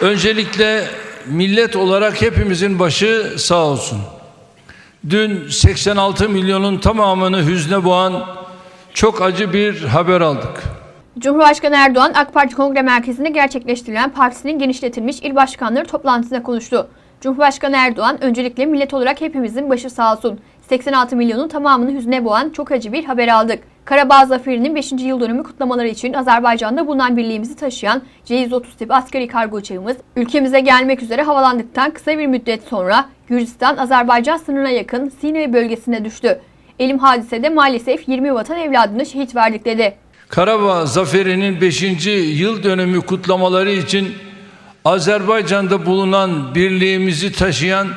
Öncelikle millet olarak hepimizin başı sağ olsun. Dün 86 milyonun tamamını hüzne boğan çok acı bir haber aldık. Cumhurbaşkanı Erdoğan AK Parti Kongre Merkezi'nde gerçekleştirilen partisinin genişletilmiş il başkanları toplantısında konuştu. Cumhurbaşkanı Erdoğan öncelikle millet olarak hepimizin başı sağ olsun. 86 milyonun tamamını hüzne boğan çok acı bir haber aldık. Karabağ Zaferi'nin 5. yıl dönümü kutlamaları için Azerbaycan'da bulunan birliğimizi taşıyan C-130 tipi askeri kargo uçağımız ülkemize gelmek üzere havalandıktan kısa bir müddet sonra Gürcistan-Azerbaycan sınırına yakın Sinay bölgesine düştü. Elim hadisede maalesef 20 vatan evladını şehit verdik dedi. Karabağ Zaferi'nin 5. yıl dönümü kutlamaları için Azerbaycan'da bulunan birliğimizi taşıyan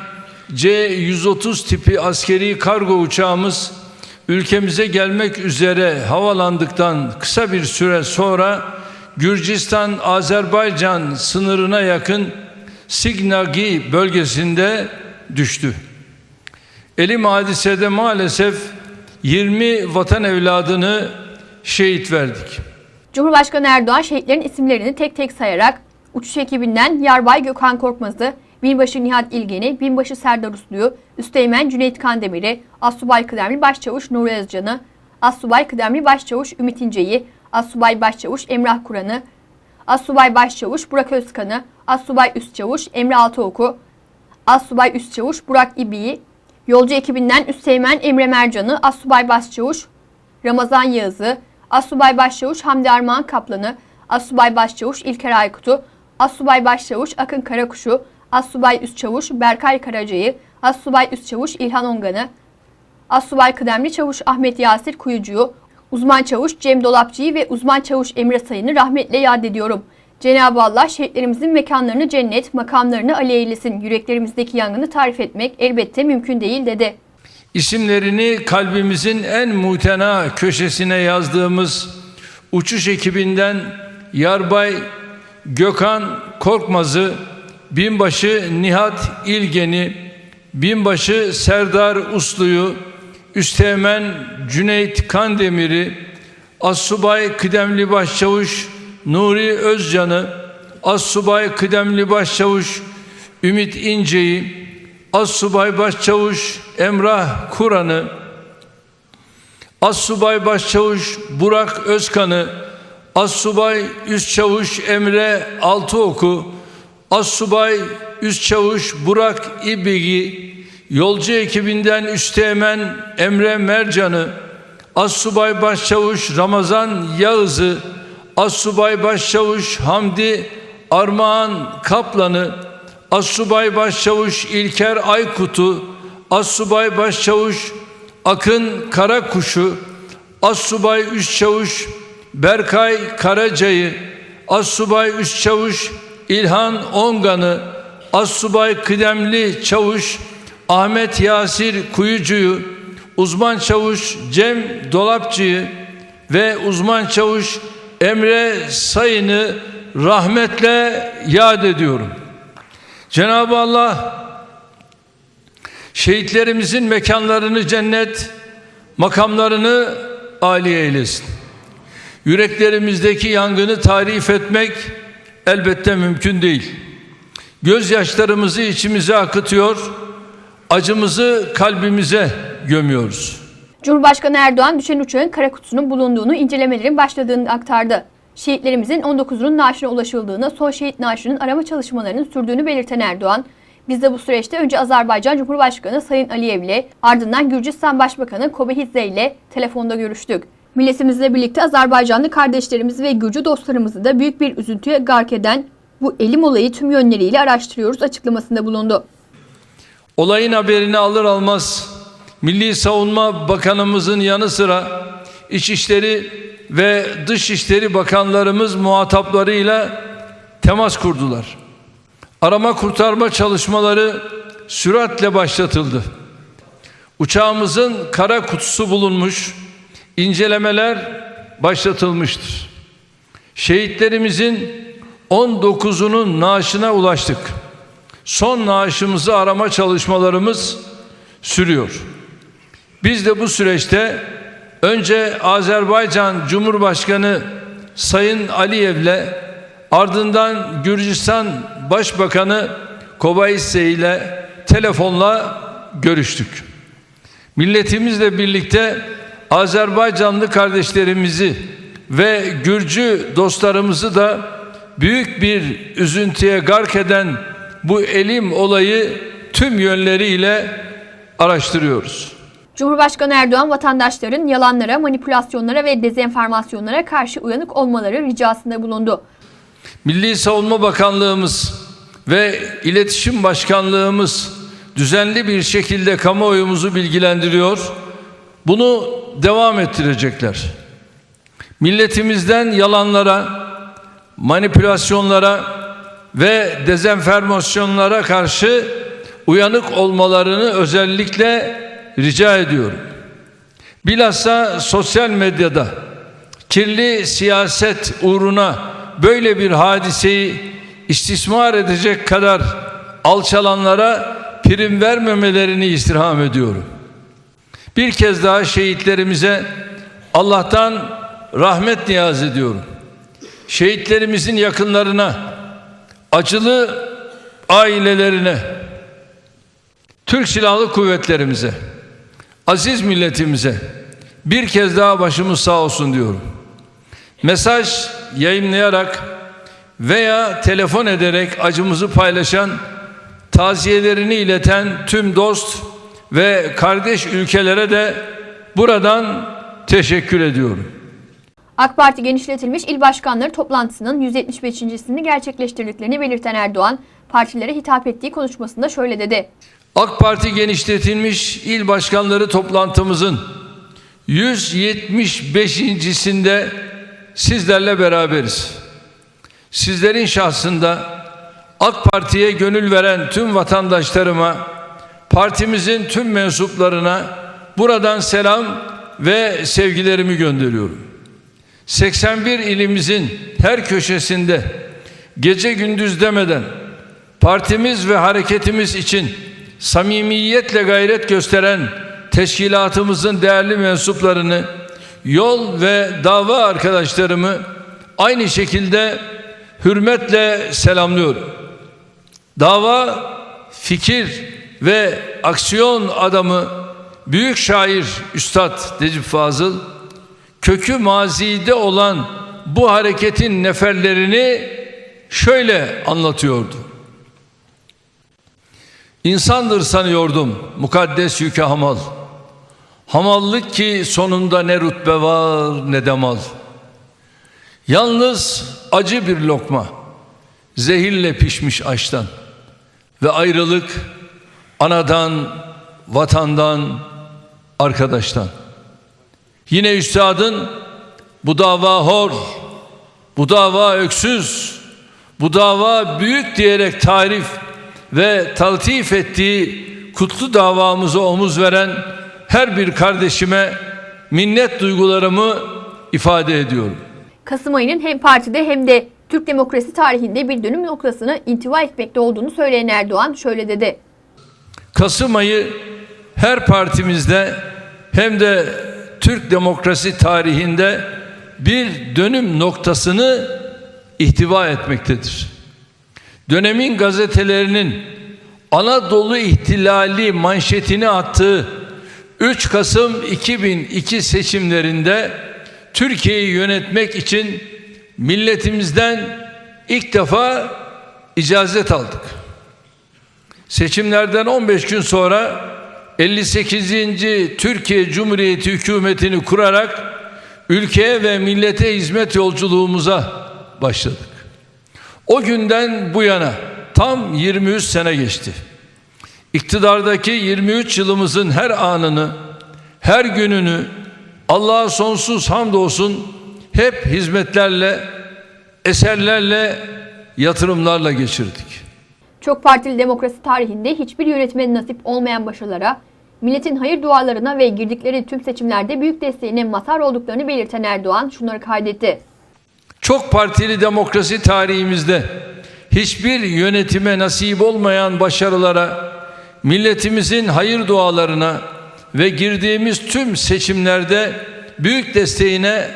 C-130 tipi askeri kargo uçağımız ülkemize gelmek üzere havalandıktan kısa bir süre sonra Gürcistan-Azerbaycan sınırına yakın Signagi bölgesinde düştü. Elim hadisede maalesef 20 vatan evladını şehit verdik. Cumhurbaşkanı Erdoğan şehitlerin isimlerini tek tek sayarak uçuş ekibinden Yarbay Gökhan Korkmaz'ı, Binbaşı Nihat İlgen'i, Binbaşı Serdar Uslu'yu, Üsteğmen Cüneyt Kandemir'i, Assubay Kıdemli Başçavuş Nuri Özcan'ı, Assubay Kıdemli Başçavuş Ümit İnce'yi, Assubay Başçavuş Emrah Kur'an'ı, Assubay Başçavuş Burak Özkan'ı, Assubay Üstçavuş Emre Altıok'u, Assubay Üstçavuş Burak İbi'yi, yolcu ekibinden Üsteğmen Emre Mercan'ı, Assubay Başçavuş Ramazan Yağız'ı, Assubay Başçavuş Hamdi Armağan Kaplan'ı, Assubay Başçavuş İlker Aykut'u, Assubay Başçavuş Akın Karakuş'u, Assubay Üstçavuş Berkay Karaca'yı, Assubay Üstçavuş İlhan Ongan'ı, Assubay Kıdemli Çavuş Ahmet Yasir Kuyucu'yu, Uzman Çavuş Cem Dolapçı'yı ve Uzman Çavuş Emre Sayın'ı rahmetle yad ediyorum. Cenab-ı Allah şehitlerimizin mekanlarını cennet, makamlarını Ali eylesin. Yüreklerimizdeki yangını tarif etmek elbette mümkün değil dedi. İsimlerini kalbimizin en mutena köşesine yazdığımız uçuş ekibinden Yarbay Gökhan Korkmaz'ı, Binbaşı Nihat İlgen'i, Binbaşı Serdar Uslu'yu, Üsteğmen Cüneyt Kandemir'i, Assubay Kıdemli Başçavuş Nuri Özcan'ı, Assubay Kıdemli Başçavuş Ümit İnce'yi, Assubay Başçavuş Emrah Kur'an'ı, Assubay Başçavuş Burak Özkan'ı, Assubay Üstçavuş Emre Altıok'u, Assubay Üstçavuş Burak İbigi, yolcu ekibinden Üsteğmen Emre Mercan'ı, Assubay Başçavuş Ramazan Yağız'ı, Assubay Başçavuş Hamdi Armağan Kaplan'ı, Assubay Başçavuş İlker Aykut'u, Assubay Başçavuş Akın Karakuş'u, Assubay Üstçavuş Berkay Karaca'yı, Assubay Üstçavuş İlhan Ongan'ı, Assubay Kıdemli Çavuş Ahmet Yasir Kuyucu'yu, uzman çavuş Cem Dolapçı'yı ve uzman çavuş Emre Sayın'ı rahmetle yad ediyorum. Cenab-ı Allah şehitlerimizin mekanlarını cennet, makamlarını âli eylesin. Yüreklerimizdeki yangını tarif etmek elbette mümkün değil. Gözyaşlarımızı içimize akıtıyor, acımızı kalbimize gömüyoruz. Cumhurbaşkanı Erdoğan düşen uçağın kara kutusunun bulunduğunu incelemelerin başladığını aktardı. Şehitlerimizin 19'unun naaşına ulaşıldığını, son şehit naaşının arama çalışmalarının sürdüğünü belirten Erdoğan, biz de bu süreçte önce Azerbaycan Cumhurbaşkanı Sayın Aliyev ile ardından Gürcistan Başbakanı Kobehidze ile telefonda görüştük. Milletimizle birlikte Azerbaycanlı kardeşlerimizi ve Gürcü dostlarımızı da büyük bir üzüntüye gark eden bu elim olayı tüm yönleriyle araştırıyoruz açıklamasında bulundu. Olayın haberini alır almaz Milli Savunma Bakanımızın yanı sıra İçişleri ve Dışişleri Bakanlarımız muhataplarıyla temas kurdular. Arama kurtarma çalışmaları süratle başlatıldı. Uçağımızın kara kutusu bulunmuş, incelemeler başlatılmıştır. Şehitlerimizin 19'unun naaşına ulaştık. Son naaşımızı arama çalışmalarımız sürüyor. Biz de bu süreçte önce Azerbaycan Cumhurbaşkanı Sayın Aliyev'le ardından Gürcistan Başbakanı Kobayisse ile telefonla görüştük. Milletimizle birlikte Azerbaycanlı kardeşlerimizi ve Gürcü dostlarımızı da büyük bir üzüntüye gark eden bu elim olayı tüm yönleriyle araştırıyoruz. Cumhurbaşkanı Erdoğan vatandaşların yalanlara, manipülasyonlara ve dezenformasyonlara karşı uyanık olmaları ricasında bulundu. Milli Savunma Bakanlığımız ve İletişim Başkanlığımız düzenli bir şekilde kamuoyumuzu bilgilendiriyor. Bunu devam ettirecekler. Milletimizden yalanlara, manipülasyonlara ve dezenformasyonlara karşı uyanık olmalarını özellikle rica ediyorum. Bilhassa sosyal medyada kirli siyaset uğruna böyle bir hadiseyi istismar edecek kadar alçalanlara prim vermemelerini istirham ediyorum. Bir kez daha şehitlerimize Allah'tan rahmet niyaz ediyorum. Şehitlerimizin yakınlarına, acılı ailelerine, Türk Silahlı Kuvvetlerimize, aziz milletimize bir kez daha başımız sağ olsun diyorum. Mesaj yayınlayarak veya telefon ederek acımızı paylaşan, taziyelerini ileten tüm dost ve kardeş ülkelere de buradan teşekkür ediyorum. AK Parti genişletilmiş il başkanları toplantısının 175.sini gerçekleştirdiklerini belirten Erdoğan, partilere hitap ettiği konuşmasında şöyle dedi. AK Parti genişletilmiş il başkanları toplantımızın 175.sinde sizlerle beraberiz. Sizlerin şahsında AK Parti'ye gönül veren tüm vatandaşlarıma, partimizin tüm mensuplarına buradan selam ve sevgilerimi gönderiyorum. 81 ilimizin her köşesinde gece gündüz demeden partimiz ve hareketimiz için samimiyetle gayret gösteren teşkilatımızın değerli mensuplarını, yol ve dava arkadaşlarımı aynı şekilde hürmetle selamlıyorum. Dava, fikir ve aksiyon adamı büyük şair Üstad Necip Fazıl kökü mazide olan bu hareketin neferlerini şöyle anlatıyordu. İnsandır sanıyordum mukaddes yükü hamal. Hamallık ki sonunda ne rütbe var ne de mal. Yalnız acı bir lokma, zehirle pişmiş aştan ve ayrılık anadan, vatandan, arkadaştan. Yine üstadın bu dava hor, bu dava öksüz, bu dava büyük diyerek tarif ve taltif ettiği kutlu davamıza omuz veren her bir kardeşime minnet duygularımı ifade ediyorum. Kasım ayının hem partide hem de Türk demokrasi tarihinde bir dönüm noktasını intiva etmekte olduğunu söyleyen Erdoğan şöyle dedi. Kasım ayı her partimizde hem de Türk demokrasi tarihinde bir dönüm noktasını ihtiva etmektedir. Dönemin gazetelerinin Anadolu ihtilali manşetini attığı 3 Kasım 2002 seçimlerinde Türkiye'yi yönetmek için milletimizden ilk defa icazet aldık. Seçimlerden 15 gün sonra 58. Türkiye Cumhuriyeti hükümetini kurarak ülkeye ve millete hizmet yolculuğumuza başladık. O günden bu yana tam 23 sene geçti. İktidardaki 23 yılımızın her anını, her gününü Allah'a sonsuz hamdolsun hep hizmetlerle, eserlerle, yatırımlarla geçirdik. Çok partili demokrasi tarihinde hiçbir yönetmenin nasip olmayan başarılara, milletin hayır dualarına ve girdikleri tüm seçimlerde büyük desteğine mazhar olduklarını belirten Erdoğan şunları kaydetti. Çok partili demokrasi tarihimizde hiçbir yönetime nasip olmayan başarılara, milletimizin hayır dualarına ve girdiğimiz tüm seçimlerde büyük desteğine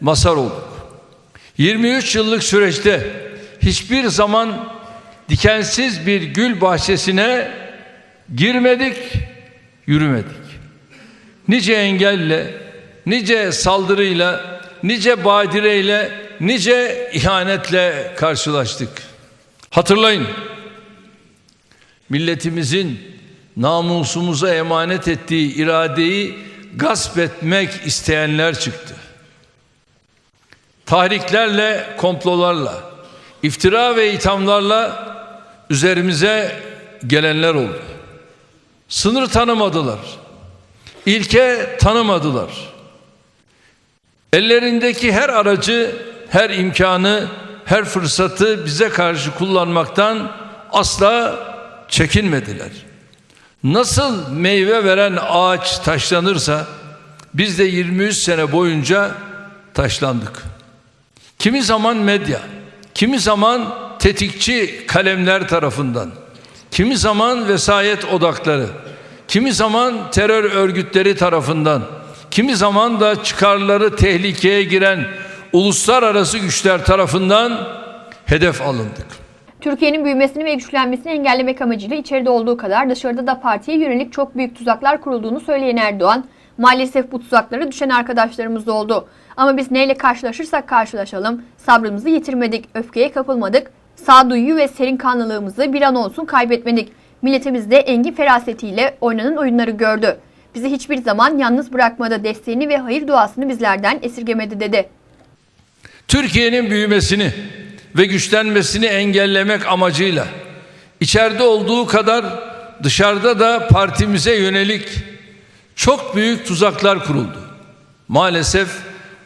mazhar olduk. 23 yıllık süreçte hiçbir zaman dikensiz bir gül bahçesine girmedik, yürümedik. Nice engelle, nice saldırıyla, nice badireyle, nice ihanetle karşılaştık. Hatırlayın, milletimizin namusumuza emanet ettiği iradeyi gasp etmek isteyenler çıktı. Tahriklerle, komplolarla, iftira ve ithamlarla üzerimize gelenler oldu. Sınır tanımadılar. İlke tanımadılar. Ellerindeki her aracı, her imkanı, her fırsatı bize karşı kullanmaktan asla çekinmediler. Nasıl meyve veren ağaç taşlanırsa biz de 23 sene boyunca taşlandık. Kimi zaman medya, kimi zaman tetikçi kalemler tarafından, kimi zaman vesayet odakları, kimi zaman terör örgütleri tarafından, kimi zaman da çıkarları tehlikeye giren uluslararası güçler tarafından hedef alındık. Türkiye'nin büyümesini ve güçlenmesini engellemek amacıyla içeride olduğu kadar dışarıda da partiye yönelik çok büyük tuzaklar kurulduğunu söyleyen Erdoğan, maalesef bu tuzaklara düşen arkadaşlarımız da oldu. Ama biz neyle karşılaşırsak karşılaşalım, sabrımızı yitirmedik, öfkeye kapılmadık, sağduyu ve serin kanlılığımızı bir an olsun kaybetmedik. Milletimiz de engin ferasetiyle oynanan oyunları gördü. Bizi hiçbir zaman yalnız bırakmadı, desteğini ve hayır duasını bizlerden esirgemedi dedi. Türkiye'nin büyümesini ve güçlenmesini engellemek amacıyla içeride olduğu kadar dışarıda da partimize yönelik çok büyük tuzaklar kuruldu. Maalesef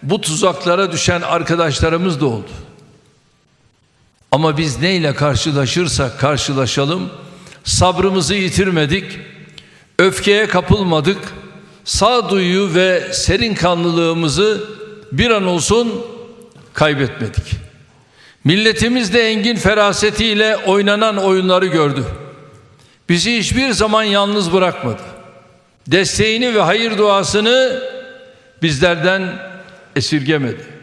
bu tuzaklara düşen arkadaşlarımız da oldu. Ama biz neyle karşılaşırsak karşılaşalım sabrımızı yitirmedik, öfkeye kapılmadık, sağduyu ve serin kanlılığımızı bir an olsun kaybetmedik. Milletimiz de engin ferasetiyle oynanan oyunları gördü. Bizi hiçbir zaman yalnız bırakmadı. Desteğini ve hayır duasını bizlerden esirgemedi.